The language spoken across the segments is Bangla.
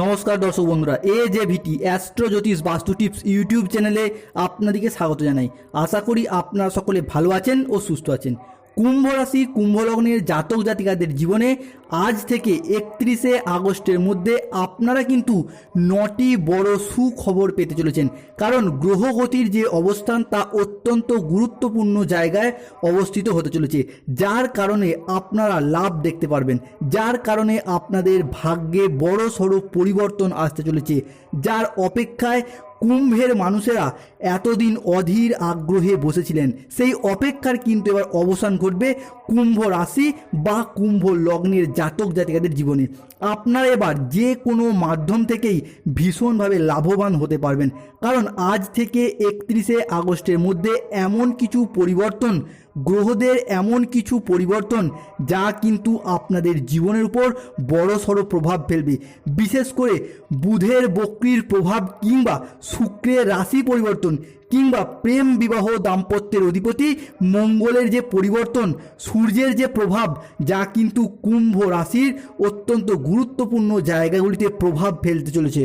নমস্কার দর্শক বন্ধুরা, এ যে ভিটি অ্যাস্ট্রো জ্যোতিষ বাস্তু টিপস ইউটিউব চ্যানেলে আপনাদেরকে স্বাগত জানাই। আশা করি আপনারা সকলে ভালো আছেন ও সুস্থ আছেন। কুম্ভ রাশি, কুম্ভ লগ্নের জাতক জাতিকাদের জীবনে আজ থেকে একত্রিশে আগস্টের মধ্যে আপনারা কিন্তু নটি বড় সুখবর পেতে চলেছেন। কারণ গ্রহগতির যে অবস্থান তা অত্যন্ত গুরুত্বপূর্ণ জায়গায় অবস্থিত হতে চলেছে। যার কারণে আপনারা লাভ দেখতে পারবেন। যার কারণে আপনাদের ভাগ্যে বড় সড়ো পরিবর্তন আসতে চলেছে। যার অপেক্ষায় কুম্ভের মানুষেরা এতদিন অধীর আগ্রহে বসেছিলেন। সেই অপেক্ষার কিন্তু এবার অবসান ঘটবে কুম্ভ রাশি বা কুম্ভ লগ্নের জাতক জাতিকাদের জীবনে। আপনারা এবার যে কোনো মাধ্যম থেকেই ভীষণভাবে লাভবান হতে পারবেন। কারণ আজ থেকে একত্রিশে আগস্টের মধ্যে এমন কিছু পরিবর্তন, গ্রহদের এমন কিছু পরিবর্তন যা কিন্তু আপনাদের জীবনের উপর বড় সড়ো প্রভাব ফেলবে। বিশেষ করে বুধের বক্রির প্রভাব কিংবা শুক্রের রাশি পরিবর্তন কিংবা প্রেম বিবাহ দাম্পত্যের অধিপতি, মঙ্গলের যে পরিবর্তন, সূর্যের যে প্রভাব, যা কিন্তু কুম্ভ রাশির অত্যন্ত গুরুত্বপূর্ণ জায়গাগুলিতে প্রভাব ফেলতে চলেছে।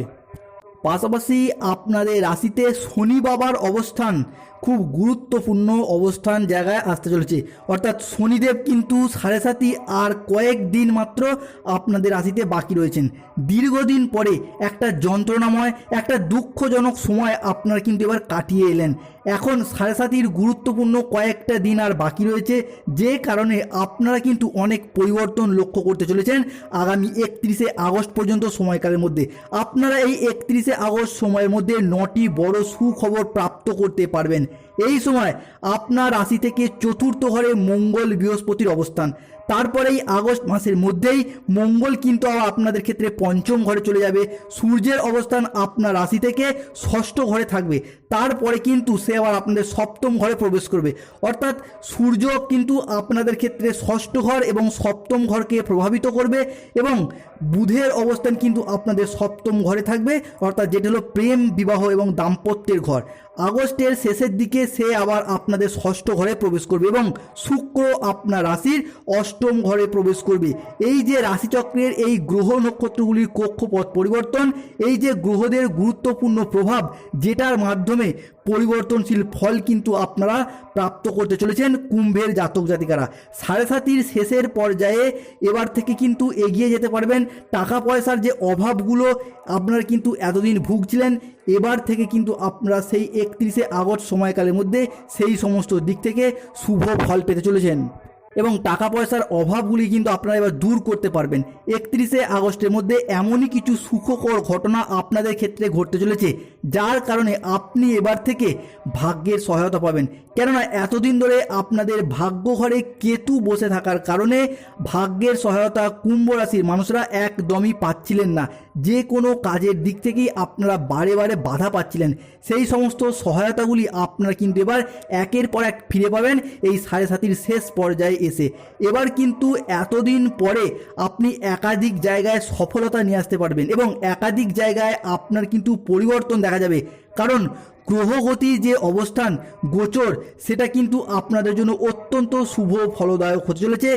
পাশাপাশি আপনাদের রাশিতে শনি বাবার অবস্থান খুব গুরুত্বপূর্ণ অবস্থান জায়গায় আসতে চলেছে। অর্থাৎ শনিদেব কিন্তু সাড়ে সাতই আর কয়েক দিন মাত্র আপনাদের রাশিতে বাকি রয়েছেন। দীর্ঘদিন পরে একটা যন্ত্রণাময়, একটা দুঃখজনক সময় আপনারা কিন্তু এবার কাটিয়ে এলেন। এখন সাড়ে সাতির গুরুত্বপূর্ণ কয়েকটা দিন আর বাকি রয়েছে, যে কারণে আপনারা কিন্তু অনেক পরিবর্তন লক্ষ্য করতে চলেছেন আগামী একত্রিশে আগস্ট পর্যন্ত সময়কালের মধ্যে। আপনারা এই একত্রিশে আগস্ট সময়ের মধ্যে নটি বড় সুখবর প্রাপ্ত করতে পারবেন। এই সময় আপনার রাশি থেকে চতুর্থ ঘরে মঙ্গল বৃহস্পতির অবস্থান। তারপরেই আগস্ট মাসের মধ্যেই মঙ্গল কিন্তু আপনাদের ক্ষেত্রে পঞ্চম ঘরে চলে যাবে। সূর্যের অবস্থান আপনার রাশি থেকে ষষ্ঠ ঘরে থাকবে। তারপরে কিন্তু সে আবার আপনাদের সপ্তম ঘরে প্রবেশ করবে। অর্থাৎ সূর্য কিন্তু আপনাদের ক্ষেত্রে ষষ্ঠ ঘর এবং সপ্তম ঘরকে প্রভাবিত করবে এবং বুধের অবস্থান কিন্তু আপনাদের সপ্তম ঘরে থাকবে। অর্থাৎ যেটা হলো প্রেম, বিবাহ এবং দাম্পত্যের ঘর। আগস্টের শেষের দিকে সে আবার আপনাদের ষষ্ঠ ঘরে প্রবেশ করবে এবং শুক্র আপনার রাশির অষ্টম ঘরে প্রবেশ করবে। এই যে রাশিচক্রের এই গ্রহ নক্ষত্রগুলির কক্ষপথ পরিবর্তন, এই যে গ্রহদের গুরুত্বপূর্ণ প্রভাব, যেটার মাধ্যমে পরিবর্তনশীল ফল কিন্তু আপনারা প্রাপ্ত করতে চলেছেন কুম্ভের জাতক জাতিকারা। সাড়ে সাতির শেষের পর্যায়ে এবার থেকে কিন্তু এগিয়ে যেতে পারবেন। টাকা পয়সার যে অভাবগুলো আপনারা কিন্তু এতদিন ভুগছিলেন এবার থেকে কিন্তু আপনারা সেই একত্রিশে আগস্ট সময়কালের মধ্যে সেই সমস্ত দিক থেকে শুভ ফল পেতে চলেছেন। এবং টাকা পয়সার অভাবগুলি কিন্তু আপনারা এবার দূর করতে পারবেন। একত্রিশে আগস্টের মধ্যে এমনই কিছু সুখকর ঘটনা আপনাদের ক্ষেত্রে ঘটতে চলেছে যার কারণে আপনি এবার থেকে ভাগ্যের সহায়তা পাবেন। কেননা এতদিন ধরে আপনাদের ভাগ্য ঘরে কেতু বসে থাকার কারণে ভাগ্যের সহায়তা কুম্ভ রাশির মানুষরা একদমই পাচ্ছিলেন না। যে কোনো কাজের দিক থেকেই আপনারা বারে বারে বাধা পাচ্ছিলেন। সেই সমস্ত সহায়তাগুলি আপনারা কিন্তু এবার একের পর এক ফিরে পাবেন এই সাড়ে সাতির শেষ পর্যায়ে এসে। এবার কিন্তু এতদিন পরে আপনি একাধিক জায়গায় সফলতা নিয়ে আসতে পারবেন এবং একাধিক জায়গায় আপনার কিন্তু পরিবর্তন দেখা যাবে। কারণ গ্রহগতির যে অবস্থান গোচর, সেটা কিন্তু আপনাদের জন্য অত্যন্ত শুভ ফলদায়ক হতে চলেছে।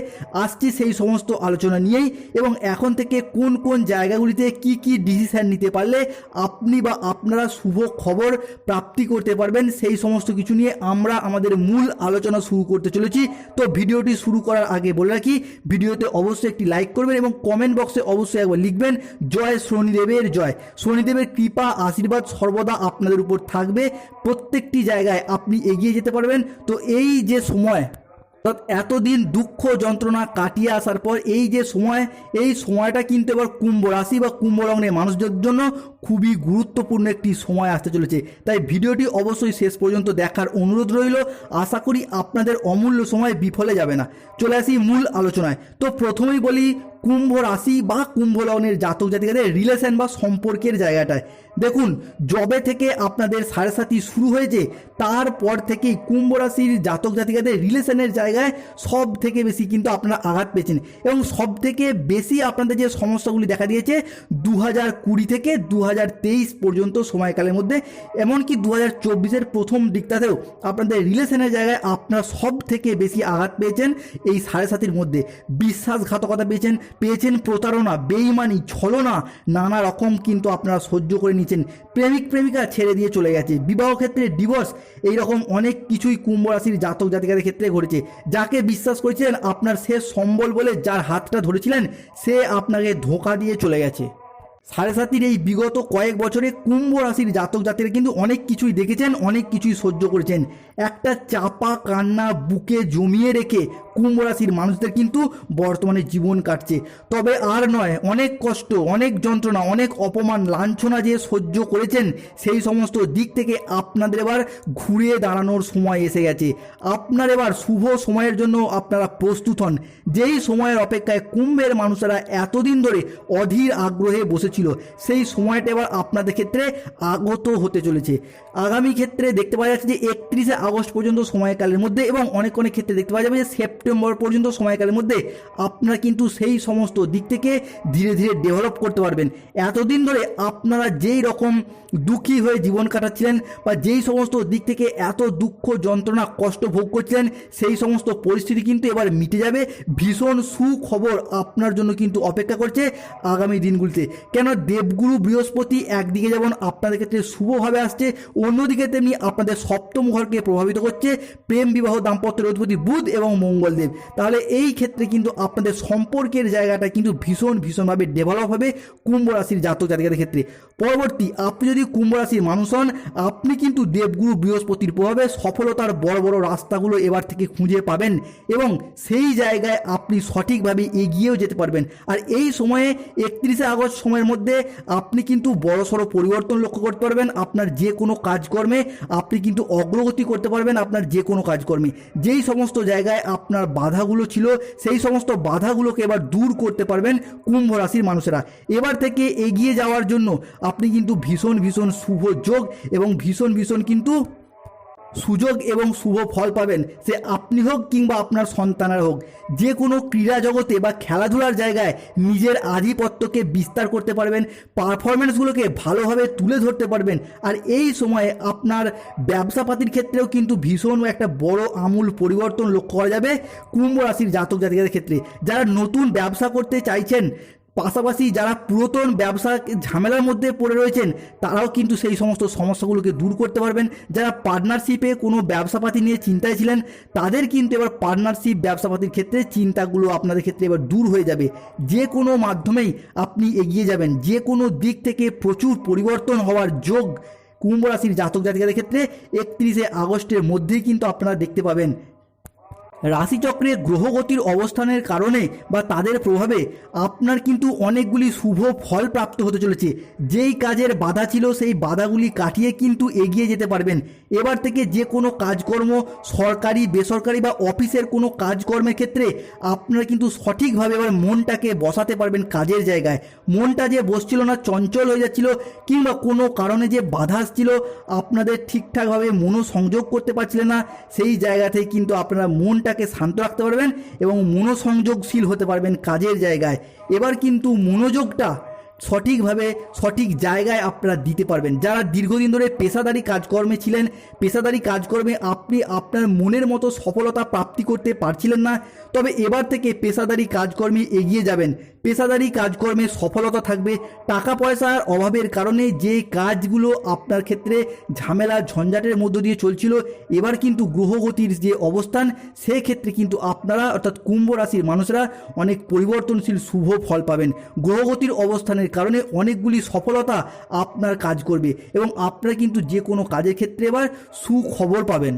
আসছি সেই সমস্ত আলোচনা নিয়েই এবং এখন থেকে কোন কোন জায়গাগুলিতে কি কি ডিসিশন নিতে পারলে আপনি বা আপনারা শুভ খবর প্রাপ্তি করতে পারবেন, সেই সমস্ত কিছু নিয়ে আমরা আমাদের মূল আলোচনা শুরু করতে চলেছি। তো ভিডিওটি শুরু করার আগে বলে রাখি, ভিডিওতে অবশ্যই একটি লাইক করবেন এবং কমেন্ট বক্সে অবশ্যই একবার লিখবেন, জয় শনিদেবের জয়। শনিদেবের কৃপা, আশীর্বাদ সর্বদা আপনাদের উপর থাকবে। প্রত্যেকটি জায়গায় আপনি এগিয়ে যেতে পারবেন। তো এই যে সময়, অর্থাৎ এতদিন দুঃখ যন্ত্রণা কাটিয়ে আসার পর এই যে সময়, এই সময়টা কিন্তু এবার কুম্ভ রাশি বা কুম্ভ লগ্নের মানুষদের জন্য খুবই গুরুত্বপূর্ণ একটি সময় আসতে চলেছে। তাই ভিডিওটি অবশ্যই শেষ পর্যন্ত দেখার অনুরোধ রইল। আশা করি আপনাদের অমূল্য সময় বিফলে যাবে না। চলে আসি মূল আলোচনায়। তো প্রথমেই বলি কুম্ভ রাশি বা কুম্ভ লগ্নের জাতক জাতিকাদের রিলেশন বা সম্পর্কের জায়গাটায়। দেখুন জবে থেকে আপনাদের সাড়ে সাথী শুরু হয়েছে, তারপর থেকেই কুম্ভ রাশির জাতক জাতিকাদের রিলেশনের জায়গায় সব থেকে বেশি কিন্তু আপনারা আঘাত পেয়েছেন। এবং সব থেকে বেশি আপনাদের যে সমস্যাগুলি দেখা দিয়েছে দু হাজার কুড়ি থেকে দু হাজার তেইশ পর্যন্ত সময়কালের মধ্যে, এমনকি দু হাজার চব্বিশের প্রথম দিকটাতেও আপনাদের রিলেশনের জায়গায় আপনারা সব থেকে বেশি আঘাত পেয়েছেন এই সাড়ে সাতির মধ্যে। বিশ্বাসঘাতকতা পেয়েছেন পেয়েছেন প্রতারণা, বেইমানি, ছলনা, নানা রকম কিন্তু আপনারা সহ্য করে নিয়েছেন। প্রেমিক, প্রেমিকা ছেড়ে দিয়ে চলে গেছে। বিবাহ ক্ষেত্রে ডিভোর্স এইরকম অনেক কিছুই কুম্ভ রাশির জাতক জাতিকাদের ক্ষেত্রে ঘটেছে। যাকে বিশ্বাস করেছিলেন আপনার সে সম্বল বলে যার হাতটা ধরেছিলেন, সে আপনাকে ধোকা দিয়ে চলে গেছে। সাড়ে সাতির এই বিগত কয়েক বছরে কুম্ভ রাশির জাতক জাতিরা কিন্তু অনেক কিছুই দেখেছেন, অনেক কিছুই সহ্য করেছেন। একটা চাপা কান্না বুকে জমিয়ে রেখে কুম্ভ রাশির মানুষদের কিন্তু বর্তমানে জীবন কাটছে। তবে আর নয়, অনেক কষ্ট, অনেক যন্ত্রণা, অনেক অপমান, লাঞ্ছনা যে সহ্য করেছেন, সেই সমস্ত দিক থেকে আপনাদের এবার ঘুরে দাঁড়ানোর সময় এসে গেছে। আপনার এবার শুভ সময়ের জন্য আপনারা প্রস্তুত হন। যেই সময়ের অপেক্ষায় কুম্ভের মানুষেরা এতদিন ধরে অধীর আগ্রহে বসেছিল সেই সময়টা এবার আপনাদের ক্ষেত্রে আগত হতে চলেছে। আগামী ক্ষেত্রে দেখতে পাওয়া যাচ্ছে যে একত্রিশে আগস্ট পর্যন্ত সময়কালের মধ্যে এবং অনেক অনেক ক্ষেত্রে দেখতে পাওয়া যাবে যে সেপ্টেম্বর পর্যন্ত সময়কালের মধ্যে আপনারা কিন্তু সেই সমস্ত দিক থেকে ধীরে ধীরে ডেভেলপ করতে পারবেন। এতদিন ধরে আপনারা যেই রকম দুঃখী হয়ে জীবন কাটাচ্ছিলেন বা যেই সমস্ত দিক থেকে এত দুঃখ, যন্ত্রণা, কষ্ট ভোগ করছিলেন, সেই সমস্ত পরিস্থিতি কিন্তু এবার মিটে যাবে। ভীষণ সুখবর আপনার জন্য কিন্তু অপেক্ষা করছে আগামী দিনগুলিতে। কেন দেবগুরু বৃহস্পতি একদিকে যেমন আপনাদের ক্ষেত্রে শুভভাবে আসছে, অন্যদিকে তেমনি আপনাদের সপ্তম ঘরকে প্রভাবিত করছে। প্রেম, বিবাহ দাম্পত্যের অধিপতি বুধ এবং মঙ্গলদেব। তাহলে এই ক্ষেত্রে কিন্তু আপনাদের সম্পর্কের জায়গাটা কিন্তু ভীষণ, ভীষণভাবে ডেভেলপ হবে কুম্ভ রাশির জাতক জাতিকাদের ক্ষেত্রে। পরবর্তী, আপনি যদি কুম্ভ রাশির মানুষ হন, আপনি কিন্তু দেবগুরু বৃহস্পতির প্রভাবে সফলতার বড় বড় রাস্তাগুলো এবার থেকে খুঁজে পাবেন এবং সেই জায়গায় আপনি সঠিকভাবে এগিয়েও যেতে পারবেন। আর এই সময়ে একত্রিশে আগস্ট সময়ের মধ্যে আপনি কিন্তু বড়সড় পরিবর্তন লক্ষ্য করতে পারবেন। আপনার যে কোনো কাজকর্মে আপনি কিন্তু অগ্রগতি করতে পারবেন আপনার যে কোনো কাজকর্মে। যেই সমস্ত জায়গায় আপনার বাধাগুলো ছিল, সেই সমস্ত বাধাগুলোকে এবার দূর করতে পারবেন কুম্ভ রাশির মানুষেরা। এবার থেকে এগিয়ে যাওয়ার জন্য আপনি কিন্তু ভীষণ ভীষণ শুভ যোগ এবং ভীষণ ভীষণ কিন্তু সুযোগ এবং শুভ ফল পাবেন। সে আপনি হোক কিংবা আপনার সন্তানের হোক, যে কোনো ক্রীড়া জগতে বা খেলাধুলার জায়গায় নিজের আধিপত্যকে বিস্তার করতে পারবেন পারফরমেন্সগুলোকে ভালোভাবে তুলে ধরতে পারবেন, আর এই সময়ে আপনার ব্যবসাপাতির ক্ষেত্রেও কিন্তু ভীষণ একটা বড় আমূল পরিবর্তন লক্ষ্য করা যাবে কুম্ভ রাশির জাতক জাতিকাদের ক্ষেত্রে। যারা নতুন ব্যবসা করতে চাইছেন পাশাপাশি যারা পুরাতন ব্যবসা ঝামেলার মধ্যে পড়ে রয়েছেন, তারাও কিন্তু সেই সমস্ত সমস্যাগুলোকে দূর করতে পারবেন। যারা পার্টনারশিপে কোনো ব্যবসাপাতি নিয়ে চিন্তায় ছিলেন, তাদের কিন্তু এবার পার্টনারশিপ ব্যবসাপাতির ক্ষেত্রে চিন্তাগুলো আপনাদের ক্ষেত্রে এবার দূর হয়ে যাবে। যে কোনো মাধ্যমেই আপনি এগিয়ে যাবেন। যে কোনো দিক থেকে প্রচুর পরিবর্তন হওয়ার যোগ কুম্ভ রাশির জাতক জাতিকাদের ক্ষেত্রে একত্রিশে আগস্টের মধ্যেই কিন্তু আপনারা দেখতে পাবেন। রাশিচক্রে গ্রহগতির অবস্থানের কারণে বা তাদের প্রভাবে আপনার কিন্তু অনেকগুলি শুভ ফল প্রাপ্ত হতে চলেছে। যেই কাজের বাধা ছিল, সেই বাধাগুলি কাটিয়ে কিন্তু এগিয়ে যেতে পারবেন। এবার থেকে যে কোনো কাজকর্ম, সরকারি, বেসরকারি বা অফিসের কোনো কাজকর্মের ক্ষেত্রে আপনারা কিন্তু সঠিকভাবে এবার মনটাকে বসাতে পারবেন কাজের জায়গায়। মনটা যে বসছিল না, চঞ্চল হয়ে যাচ্ছিল, কিংবা কোনো কারণে যে বাধা আসছিল, আপনাদের ঠিকঠাকভাবে মনোসংযোগ করতে পারছিলেন না, সেই জায়গাতেই কিন্তু আপনারা মনটাকে শান্ত রাখতে পারবেন এবং মনোসংযোগশীল হতে পারবেন কাজের জায়গায়। এবার কিন্তু মনোযোগটা সঠিকভাবে, সঠিক জায়গায় আপনারা দিতে পারবেন। যারা দীর্ঘদিন ধরে পেশাদারি কাজকর্মে ছিলেন, পেশাদারি কাজকর্মে আপনি আপনার মনের মতো সফলতা প্রাপ্তি করতে পারছিলেন না, তবে এবার থেকে পেশাদারি কাজকর্মে এগিয়ে যাবেন। পেশাদারি কাজকর্মে সফলতা থাকবে টাকা পয়সার অভাবের কারণে যে কাজগুলো আপনার ক্ষেত্রে ঝামেলা, ঝঞ্ঝাটের মধ্য দিয়ে চলছিল, এবার কিন্তু গ্রহগতির যে অবস্থান, সেক্ষেত্রে কিন্তু আপনারা, অর্থাৎ কুম্ভ রাশির মানুষরা অনেক পরিবর্তনশীল শুভ ফল পাবেন। গ্রহগতির অবস্থানের কারণে অনেকগুলি সফলতা আপনার কাজ করবে এবং আপনারা কিন্তু যে কোনো কাজের ক্ষেত্রে এবার সুখবর পাবেন।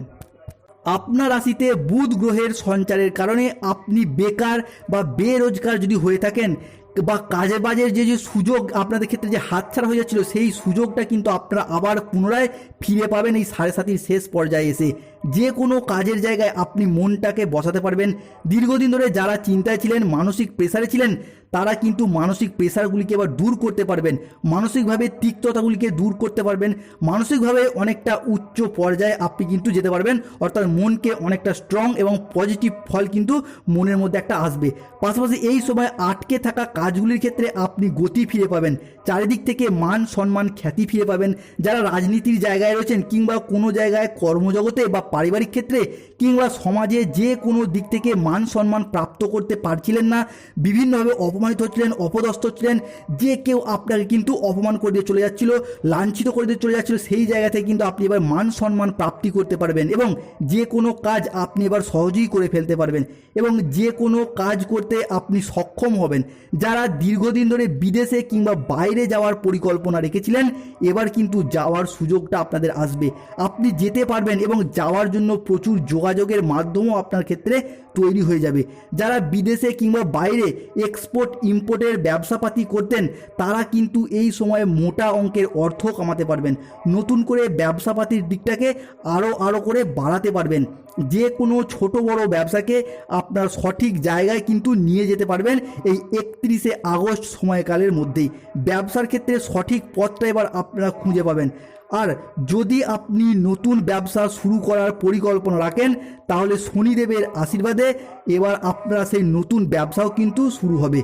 আপনার রাশিতে বুধ গ্রহের সঞ্চারের কারণে আপনি বেকার বা বেরোজগার যদি হয়ে থাকেন বা কাজে বাজের যে যে সুযোগ আপনাদের ক্ষেত্রে যে হাতছাড়া হয়ে যাচ্ছিল, সেই সুযোগটা কিন্তু আপনারা আবার পুনরায় ফিরে পাবেন এই সাড়ে সাতির শেষ পর্যায়ে এসে। যে কোনো কাজের জায়গায় আপনি মনটাকে বসাতে পারবেন। দীর্ঘদিন ধরে যারা চিন্তায় ছিলেন, মানসিক প্রেসারে ছিলেন, তারা কিন্তু মানসিক প্রেসারগুলিকে এবার দূর করতে পারবেন। মানসিকভাবে তিক্ততাগুলিকে দূর করতে পারবেন। মানসিকভাবে অনেকটা উচ্চ পর্যায়ে আপনি কিন্তু যেতে পারবেন। অর্থাৎ মনকে অনেকটা স্ট্রং এবং পজিটিভ ফল কিন্তু মনের মধ্যে একটা আসবে। পাশাপাশি এই সময় আটকে থাকা কাজগুলির ক্ষেত্রে আপনি গতি ফিরে পাবেন। চারিদিক থেকে মান সম্মান খ্যাতি ফিরে পাবেন। যারা রাজনীতির জায়গায় রয়েছেন কিংবা কোনো জায়গায় কর্মজগতে বা পারিবারিক ক্ষেত্রে কিংবা সমাজে যে কোনো দিক থেকে মান সম্মান প্রাপ্ত করতে পারছিলেন না, বিভিন্নভাবে অপমানিত হচ্ছিলেন, অপদস্থ হচ্ছিলেন, যে কেউ আপনাকে কিন্তু অপমান করে দিয়ে চলে যাচ্ছিল, লাঞ্ছিত করে দিয়ে চলে যাচ্ছিল, সেই জায়গা থেকে কিন্তু আপনি এবার মান সম্মান প্রাপ্তি করতে পারবেন এবং যে কোনো কাজ আপনি এবার সহজেই করে ফেলতে পারবেন এবং যে কোনো কাজ করতে আপনি সক্ষম হবেন। যারা দীর্ঘদিন ধরে বিদেশে কিংবা বাইরে যাওয়ার পরিকল্পনা রেখেছিলেন, এবার কিন্তু যাওয়ার সুযোগটা আপনাদের আসবে। আপনি যেতে পারবেন এবং যাওয়ার জন্য প্রচুর যোগাযোগের মাধ্যমও আপনার ক্ষেত্রে তৈরি হয়ে যাবে। যারা বিদেশে কিংবা বাইরে এক্সপোর্ট ইম্পোর্টের ব্যবসাপাতি করতেন, তারা কিন্তু এই সময়ে মোটা অঙ্কের অর্থ কামাতে পারবেন। নতুন করে ব্যবসাপাতির দিকটাকে আরও আরও করে বাড়াতে পারবেন। যে কোনো ছোট বড় ব্যবসাকে আপনার সঠিক জায়গায় কিন্তু নিয়ে যেতে পারবেন এই একত্রিশে আগস্ট সময়কালের মধ্যেই। ব্যবসার ক্ষেত্রে সঠিক পথটা এবার আপনারা খুঁজে পাবেন। আর যদি আপনি নতুন ব্যবসা শুরু করার পরিকল্পনা রাখেন, তাহলে শনিদেবের আশীর্বাদে এবার আপনার সেই নতুন ব্যবসাও কিন্তু শুরু হবে।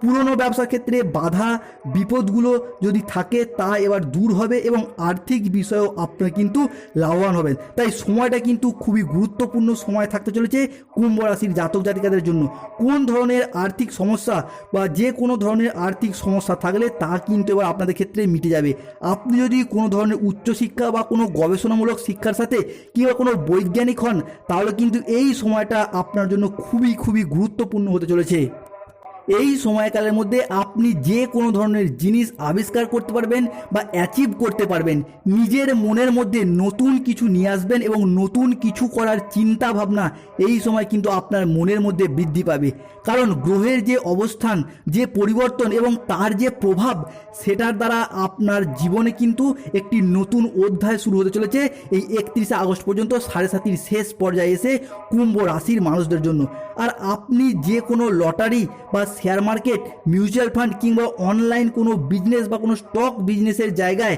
পুরনো ব্যবসার ক্ষেত্রে বাধা, বিপদগুলো যদি থাকে তা এবার দূর হবে এবং আর্থিক বিষয়েও আপনার কিন্তু লাভবান হবেন। তাই সময়টা কিন্তু খুবই গুরুত্বপূর্ণ সময় থাকতে চলেছে কুম্ভ রাশির জাতক জাতিকাদের জন্য। কোন ধরনের আর্থিক সমস্যা বা যে কোনো ধরনের আর্থিক সমস্যা থাকলে তা কিন্তু এবার আপনাদের ক্ষেত্রে মিটে যাবে। আপনি যদি কোনো ধরনের উচ্চশিক্ষা বা কোনো গবেষণামূলক শিক্ষার সাথে কিংবা কোনো বৈজ্ঞানিক হন, তাহলে কিন্তু এই সময়টা আপনার জন্য খুবই খুবই গুরুত্বপূর্ণ হতে চলেছে। এই সময়কালের মধ্যে আপনি যে কোনো ধরনের জিনিস আবিষ্কার করতে পারবেন বা অ্যাচিভ করতে পারবেন। নিজের মনের মধ্যে নতুন কিছু নিয়ে আসবেন এবং নতুন কিছু করার চিন্তা ভাবনা এই সময় কিন্তু আপনার মনের মধ্যে বৃদ্ধি পাবে। কারণ গ্রহের যে অবস্থান, যে পরিবর্তন এবং তার যে প্রভাব, সেটার দ্বারা আপনার জীবনে কিন্তু একটি নতুন অধ্যায় শুরু হতে চলেছে। এই একত্রিশে আগস্ট পর্যন্ত সাড়ে সাতির শেষ পর্যায়ে এসে কুম্ভ রাশির মানুষদের জন্য। আর আপনি যে কোনো লটারি বা শেয়ার মার্কেট, মিউচুয়াল ফান্ড কিংবা অনলাইন কোনো বিজনেস বা কোনো স্টক বিজনেসের জায়গায়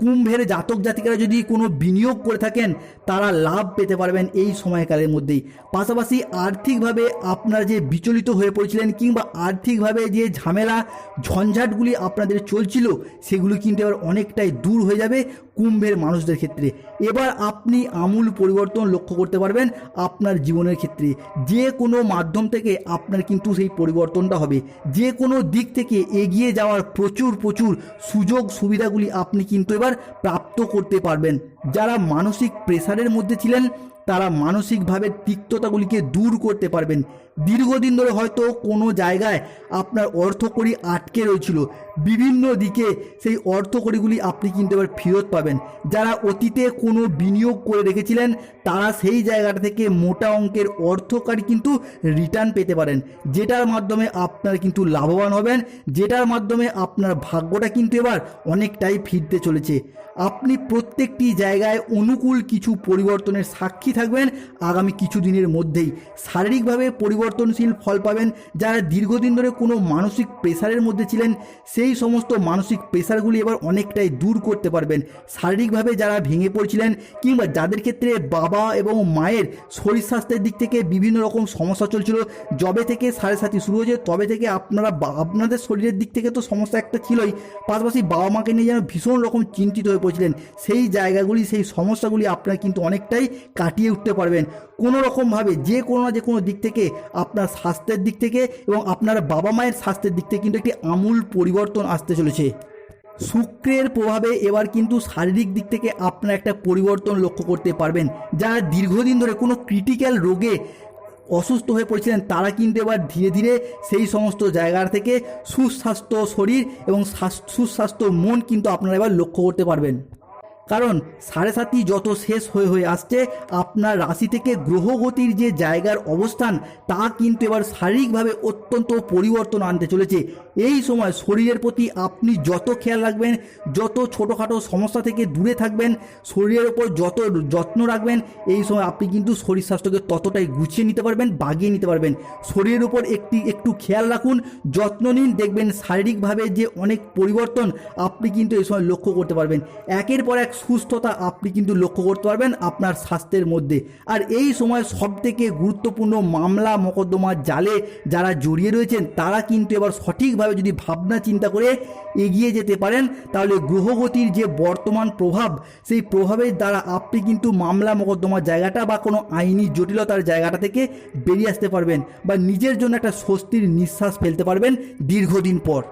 কুম্ভের জাতক জাতিকারা যদি কোনো বিনিয়োগ করে থাকেন, তারা লাভ পেতে পারবেন এই সময়কালের মধ্যেই। পাশাপাশি আর্থিকভাবে আপনারা যে বিচলিত হয়ে পড়েছিলেন কিংবা আর্থিকভাবে যে ঝামেলা, ঝঞ্ঝাটগুলি আপনাদের চলছিল, সেগুলো কিন্তু এবার অনেকটাই দূর হয়ে যাবে কুম্ভের মানুষদের ক্ষেত্রে। এবার আপনি আমূল পরিবর্তন লক্ষ্য করতে পারবেন আপনার জীবনের ক্ষেত্রে। যে কোনো মাধ্যম থেকে আপনার কিন্তু সেই পরিবর্তনটা হবে। যে কোনো দিক থেকে এগিয়ে যাওয়ার প্রচুর প্রচুর সুযোগ সুবিধাগুলি আপনি কিন্তু এবার প্রাপ্ত করতে পারবেন। যারা মানসিক প্রেসারের মধ্যে ছিলেন, তারা মানসিকভাবে তিক্ততাগুলিকে দূর করতে পারবেন। দীর্ঘদিন ধরে হয়তো কোনো জায়গায় আপনার অর্থকড়ি আটকে রয়েছিল। বিভিন্ন দিকে সেই অর্থকড়িগুলি আপনি কিন্তু এবার ফেরত পাবেন। যারা অতীতে কোনো বিনিয়োগ করে রেখেছিলেন, তারা সেই জায়গাটা থেকে মোটা অঙ্কের অর্থকারী কিন্তু রিটার্ন পেতে পারেন। যেটার মাধ্যমে আপনার কিন্তু লাভবান হবেন, যেটার মাধ্যমে আপনার ভাগ্যটা কিন্তু এবার অনেকটাই ফিরতে চলেছে। আপনি প্রত্যেকটি জায়গায় অনুকূল কিছু পরিবর্তনের সাক্ষী থাকবেন আগামী কিছু দিনের মধ্যেই। শারীরিকভাবে পরিবর্তনশীল ফল পাবেন যারা দীর্ঘদিন ধরে কোনো মানসিক প্রেশারের মধ্যে ছিলেন, সেই সমস্ত মানসিক প্রেশারগুলি এবার অনেকটাই দূর করতে পারবেন। শারীরিকভাবে যারা ভেঙে পড়ছিলেন কিংবা যাদের ক্ষেত্রে বাবা এবং মায়ের শরীর স্বাস্থ্যের দিক থেকে বিভিন্ন রকম সমস্যা চলছিল, যবে থেকে সাড়ে সাথী শুরু হয়েছে, তবে থেকে আপনারা আপনাদের শরীরের দিক থেকে তো সমস্যা একটা ছিলই। পাশাপাশি বাবা মাকে নিয়ে যেন ভীষণ রকম চিন্তিত হয়ে পড়ছিলেন, সেই জায়গাগুলি, সেই সমস্যাগুলি আপনারা কিন্তু অনেকটাই কাটিয়ে উঠতে পারবেন। কোনো রকমভাবে, যে কোনো না যে কোনো দিক থেকে আপনার স্বাস্থ্যের দিক থেকে এবং আপনার বাবা মায়ের স্বাস্থ্যের দিক থেকে কিন্তু একটি আমূল পরিবর্তন আসতে চলেছে। শুক্রের প্রভাবে এবার কিন্তু শারীরিক দিক থেকে আপনার একটা পরিবর্তন লক্ষ্য করতে পারবেন। যারা দীর্ঘদিন ধরে কোনো ক্রিটিক্যাল রোগে অসুস্থ হয়ে পড়েছিলেন, তারা কিন্তু এবার ধীরে ধীরে সেই সমস্ত জায়গার থেকে সুস্বাস্থ্য শরীর এবং সুস্বাস্থ্য মন কিন্তু আপনারা এবার লক্ষ্য করতে পারবেন। কারণ সাড়ে সাতই যত শেষ হয়ে হয়ে আসছে, আপনার রাশি থেকে গ্রহগতির যে জায়গার অবস্থান, তা কিন্তু এবার শারীরিকভাবে অত্যন্ত পরিবর্তন আনতে চলেছে। এই সময় শরীরের প্রতি আপনি যত খেয়াল রাখবেন, যত ছোটোখাটো সমস্যা থেকে দূরে থাকবেন, শরীরের ওপর যত যত্ন রাখবেন, এই সময় আপনি কিন্তু শরীর স্বাস্থ্যকে ততটাই গুছিয়ে নিতে পারবেন, বাগিয়ে নিতে পারবেন। শরীরের উপর একটি, একটু খেয়াল রাখুন, যত্ন নিন, দেখবেন শারীরিকভাবে যে অনেক পরিবর্তন, আপনি কিন্তু এই সময় লক্ষ্য করতে পারবেন। একের পর এক সুস্থতা আপনি কিন্তু লক্ষ্য করতে পারবেন আপনার স্বাস্থ্যের মধ্যে। আর এই সময় সব থেকে গুরুত্বপূর্ণ মামলা মোকদ্দমার জালে যারা জড়িয়ে রয়েছেন, তারা কিন্তু এবার সঠিকভাবে যদি ভাবনা চিন্তা করে এগিয়ে যেতে পারেন, তাহলে গ্রহগতির যে বর্তমান প্রভাব, সেই প্রভাবের দ্বারা আপনি কিন্তু মামলা মোকদ্দমার জায়গাটা বা কোনো আইনি জটিলতার জায়গাটা থেকে বেরিয়ে আসতে পারবেন বা নিজের জন্য একটা স্বস্তির নিঃশ্বাস ফেলতে পারবেন দীর্ঘদিন পর।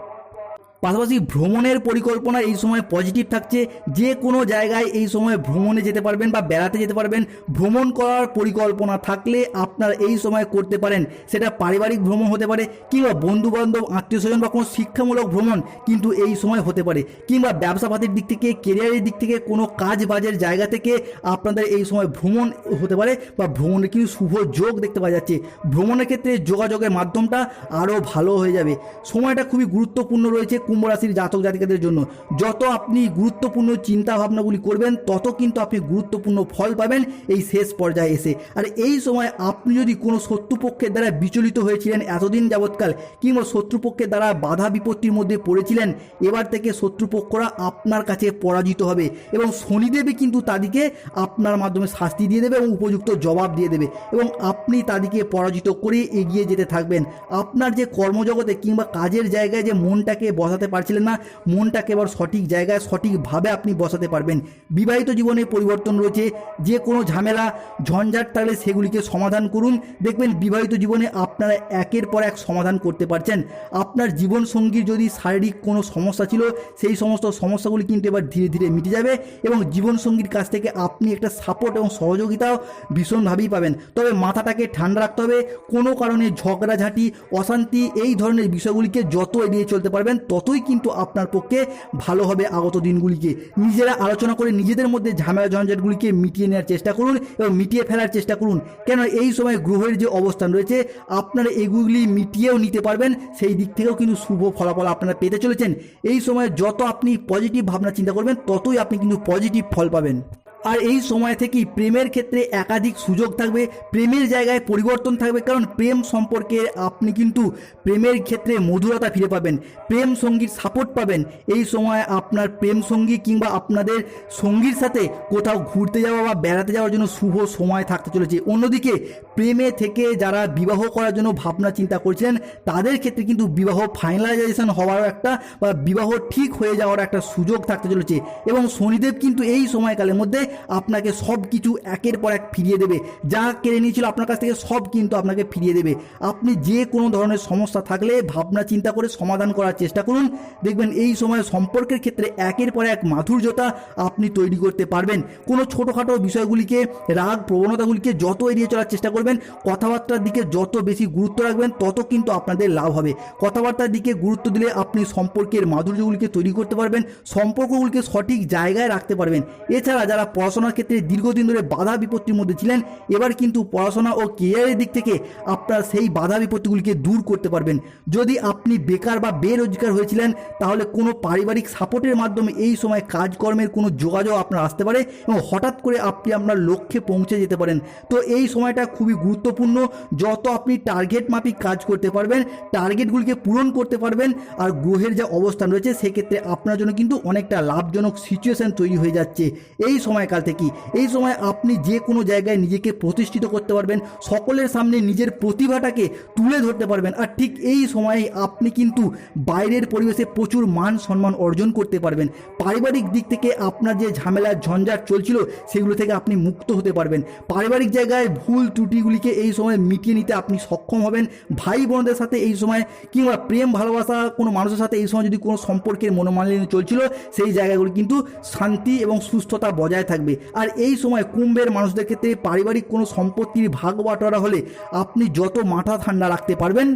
পাশাপাশি ভ্রমণের পরিকল্পনা এই সময় পজিটিভ থাকছে। যে কোনো জায়গায় এই সময় ভ্রমণে যেতে পারবেন বা বেড়াতে যেতে পারবেন। ভ্রমণ করার পরিকল্পনা থাকলে আপনার এই সময় করতে পারেন। সেটা পারিবারিক ভ্রমণ হতে পারে কিংবা বন্ধু বান্ধব আত্মীয় স্বজন বা কোনো শিক্ষামূলক ভ্রমণ কিন্তু এই সময় হতে পারে। কিংবা ব্যবসাপাতির দিক থেকে কেরিয়ারের দিক থেকে, কোনো কাজ বাজের জায়গা থেকে আপনাদের এই সময় ভ্রমণ হতে পারে বা ভ্রমণের কিন্তু শুভ যোগ দেখতে পাওয়া যাচ্ছে। ভ্রমণের ক্ষেত্রে যোগাযোগের মাধ্যমটা আরও ভালো হয়ে যাবে। সময়টা খুবই গুরুত্বপূর্ণ রয়েছে। কুম্ভ রাশির জাতক জাতিকাদের জন্য যত আপনি গুরুত্বপূর্ণ চিন্তা ভাবনাগুলি করবেন, তত কিন্তু আপনি গুরুত্বপূর্ণ ফল পাবেন এই শেষ পর্যায়ে এসে। আর এই সময় আপনি যদি কোনো শত্রুপক্ষের দ্বারা বিচলিত হয়েছিলেন এতদিন যাবৎকাল, কিংবা শত্রুপক্ষের দ্বারা বাধা বিপত্তির মধ্যে পড়েছিলেন, এবার থেকে শত্রুপক্ষরা আপনার কাছে পরাজিত হবে এবং শনিদেবই কিন্তু তাদেরকে আপনার মাধ্যমে শাস্তি দিয়ে দেবে এবং উপযুক্ত জবাব দিয়ে দেবে এবং আপনি তাদেরকে পরাজিত করে এগিয়ে যেতে থাকবেন। আপনার যে কর্মজগতে কিংবা কাজের জায়গায় যে মনটাকে বসাতে পারছিলেন না। মনটাকে এবার সঠিক জায়গায়, সঠিকভাবে আপনি বসাতে পারবেন। বিবাহিত জীবনে পরিবর্তন রয়েছে। যে কোনো ঝামেলা, ঝঞ্ঝাট থাকলে সেগুলিকে সমাধান করুন। দেখবেন বিবাহিত জীবনে আপনারা একের পর এক সমাধান করতে পারছেন। আপনার জীবন সঙ্গীর যদি শারীরিক কোনো সমস্যা ছিল, সেই সমস্ত সমস্যাগুলি কিন্তু এবার ধীরে ধীরে মিটে যাবে এবং জীবন সঙ্গীর কাছ থেকে আপনি একটা সাপোর্ট এবং সহযোগিতাও ভীষণভাবেই পাবেন। তবে মাথাটাকে ঠান্ডা রাখতে হবে। কোনো কারণে ঝগড়াঝাঁটি, অশান্তি এই ধরনের বিষয়গুলিকে যত এড়িয়ে চলতে পারবেন ততই কিন্তু আপনার পক্ষে ভালো হবে আগত দিনগুলিকে। নিজেরা আলোচনা করে নিজেদের মধ্যে ঝামেলা ঝঞ্ঝাটগুলিকে মিটিয়ে নেওয়ার চেষ্টা করুন এবং মিটিয়ে ফেলার চেষ্টা করুন। কেন এই সময় গ্রহের যে অবস্থান রয়েছে, আপনারা এগুলি মিটিয়েও নিতে পারবেন, সেই দিক থেকেও কিন্তু শুভ ফলাফল আপনারা পেতে চলেছেন। এই সময় যত আপনি পজিটিভ ভাবনা চিন্তা করবেন, ততই আপনি কিন্তু পজিটিভ ফল পাবেন। আর এই সময় থেকেই প্রেমের ক্ষেত্রে একাধিক সুযোগ থাকবে, প্রেমের জায়গায় পরিবর্তন থাকবে, কারণ প্রেম সম্পর্কে আপনি কিন্তু প্রেমের ক্ষেত্রে মধুরতা ফিরে পাবেন, প্রেম সঙ্গীর সাপোর্ট পাবেন। এই সময় আপনার প্রেম সঙ্গী কিংবা আপনাদের সঙ্গীর সাথে কোথাও ঘুরতে যাওয়া বা বেড়াতে যাওয়ার জন্য শুভ সময় থাকতে চলেছে। অন্যদিকে প্রেমে থেকে যারা বিবাহ করার জন্য ভাবনা চিন্তা করছেন, তাদের ক্ষেত্রে কিন্তু বিবাহ ফাইনালাইজেশন হওয়ারও একটা বা বিবাহ ঠিক হয়ে যাওয়ার একটা সুযোগ থাকতে চলেছে। এবং শনিদেব কিন্তু এই সময়কালের মধ্যে আপনাকে সব কিছু একের পর এক ফিরিয়ে দেবে। যা কেড়ে নিয়েছিল আপনার কাছ থেকে সব কিন্তু আপনাকে ফিরিয়ে দেবে। আপনি যে কোনো ধরনের সমস্যা থাকলে ভাবনা চিন্তা করে সমাধান করার চেষ্টা করুন। দেখবেন এই সময় সম্পর্কের ক্ষেত্রে একের পর এক মাধুর্যতা আপনি তৈরি করতে পারবেন। কোনো ছোটোখাটো বিষয়গুলিকে, রাগ প্রবণতাগুলিকে যত এড়িয়ে চলার চেষ্টা করবেন, কথাবার্তার দিকে যত বেশি গুরুত্ব রাখবেন, তত কিন্তু আপনাদের লাভ হবে। কথাবার্তার দিকে গুরুত্ব দিলে আপনি সম্পর্কের মাধুর্যগুলিকে তৈরি করতে পারবেন, সম্পর্কগুলিকে সঠিক জায়গায় রাখতে পারবেন। এছাড়া যারা পড়াশোনার ক্ষেত্রে দীর্ঘদিন ধরে বাধা বিপত্তির মধ্যে ছিলেন, এবার কিন্তু পড়াশোনা ও কেরিয়ারের দিক থেকে আপনার সেই বাধা বিপত্তিগুলিকে দূর করতে পারবেন। যদি আপনি বেকার বা বেরোজগার হয়েছিলেন, তাহলে কোনো পারিবারিক সাপোর্টের মাধ্যমে এই সময় কাজকর্মের কোনো যোগাযোগ আপনার আসতে পারে এবং হঠাৎ করে আপনি আপনার লক্ষ্যে পৌঁছে যেতে পারেন। তো এই সময়টা খুবই গুরুত্বপূর্ণ। যত আপনি টার্গেট মাফিক কাজ করতে পারবেন টার্গেটগুলিকে পূরণ করতে পারবেন আর গ্রহের যা অবস্থান রয়েছে, সেক্ষেত্রে আপনার জন্য কিন্তু অনেকটা লাভজনক সিচুয়েশন তৈরি হয়ে যাচ্ছে। এই সময়কাল থেকে এই সময় আপনি যে কোনো জায়গায় নিজেকে প্রতিষ্ঠিত করতে পারবেন, সকলের সামনে নিজের প্রতিভাটাকে তুলে ধরতে পারবেন। আর ঠিক এই সময়ে আপনি কিন্তু বাইরের পরিবেশে প্রচুর মান সম্মান অর্জন করতে পারবেন। পারিবারিক দিক থেকে আপনার যে ঝামেলা, ঝঞ্ঝাট চলছিল, সেগুলো থেকে আপনি মুক্ত হতে পারবেন। পারিবারিক জায়গায় ভুল ত্রুটিগুলিকে এই সময় মিটিয়ে নিতে আপনি সক্ষম হবেন। ভাই বোনদের সাথে এই সময় কিংবা প্রেম, ভালোবাসা কোনো মানুষের সাথে এই সময় যদি কোনো সম্পর্কের মনোমালিন্য চলছিল, সেই জায়গাগুলি কিন্তু শান্তি এবং সুস্থতা বজায় থাকবে। আর এই সময় কুম্ভের মানুষদের ক্ষেত্রে পারিবারিক কোনো সম্পত্তির ভাগ বাটোয়ারা হলে আপনি যত মাথা ঠান্ডা রাখতে পারবেন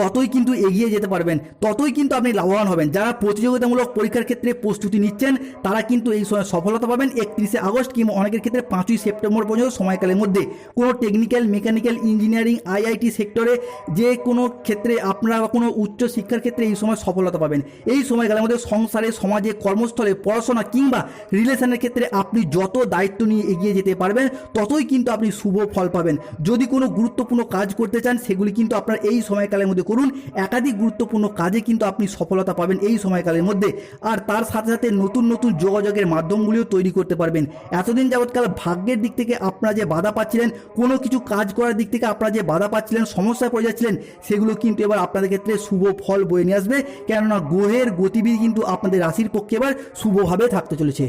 ততই কিন্তু এগিয়ে যেতে পারবেন, ততই কিন্তু আপনি লাভবান হবেন। যারা প্রতিযোগিতামূলক পরীক্ষার ক্ষেত্রে প্রস্তুতি নিচ্ছেন, তারা কিন্তু এই সময় সফলতা পাবেন একত্রিশে আগস্ট কিংবা অনেকের ক্ষেত্রে পাঁচই সেপ্টেম্বর পর্যন্ত সময়কালের মধ্যে। কোনো টেকনিক্যাল মেকানিক্যাল ইঞ্জিনিয়ারিং আইআইটি সেক্টরে যে কোনো ক্ষেত্রে আপনারা বা কোনো উচ্চ শিক্ষার ক্ষেত্রে এই সময় সফলতা পাবেন। এই সময়কালের মধ্যে সংসারে, সমাজে, কর্মস্থলে, পড়াশোনা কিংবা রিলেশনের ক্ষেত্রে আপনি যত দায়িত্ব নিয়ে এগিয়ে যেতে পারবেন, ততই কিন্তু আপনি শুভ ফল পাবেন। যদি কোনো গুরুত্বপূর্ণ কাজ করতে চান, সেগুলি কিন্তু আপনার এই সময়কালের মধ্যে করুন, একাধিক গুরুত্বপূর্ণ কাজে কিন্তু আপনি সফলতা পাবেন এই সময়কালের মধ্যে। আর তার সাথে সাথে নতুন নতুন যোগাযোগের মাধ্যমগুলিও তৈরি করতে পারবেন। এতদিন যাবৎকাল ভাগ্যের দিক থেকে আপনারা যে বাধা পাচ্ছিলেন, কোনো কিছু কাজ করার দিক থেকে আপনারা যে বাধা পাচ্ছিলেন, সমস্যায় পড়ে যাচ্ছিলেন, সেগুলো কিন্তু এবার আপনাদের ক্ষেত্রে শুভ ফল বয়ে নিয়ে আসবে। কেননা, গ্রহের গতিবিধি কিন্তু আপনাদের রাশির পক্ষে এবার শুভভাবে থাকতে চলেছে।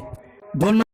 ধন্যবাদ।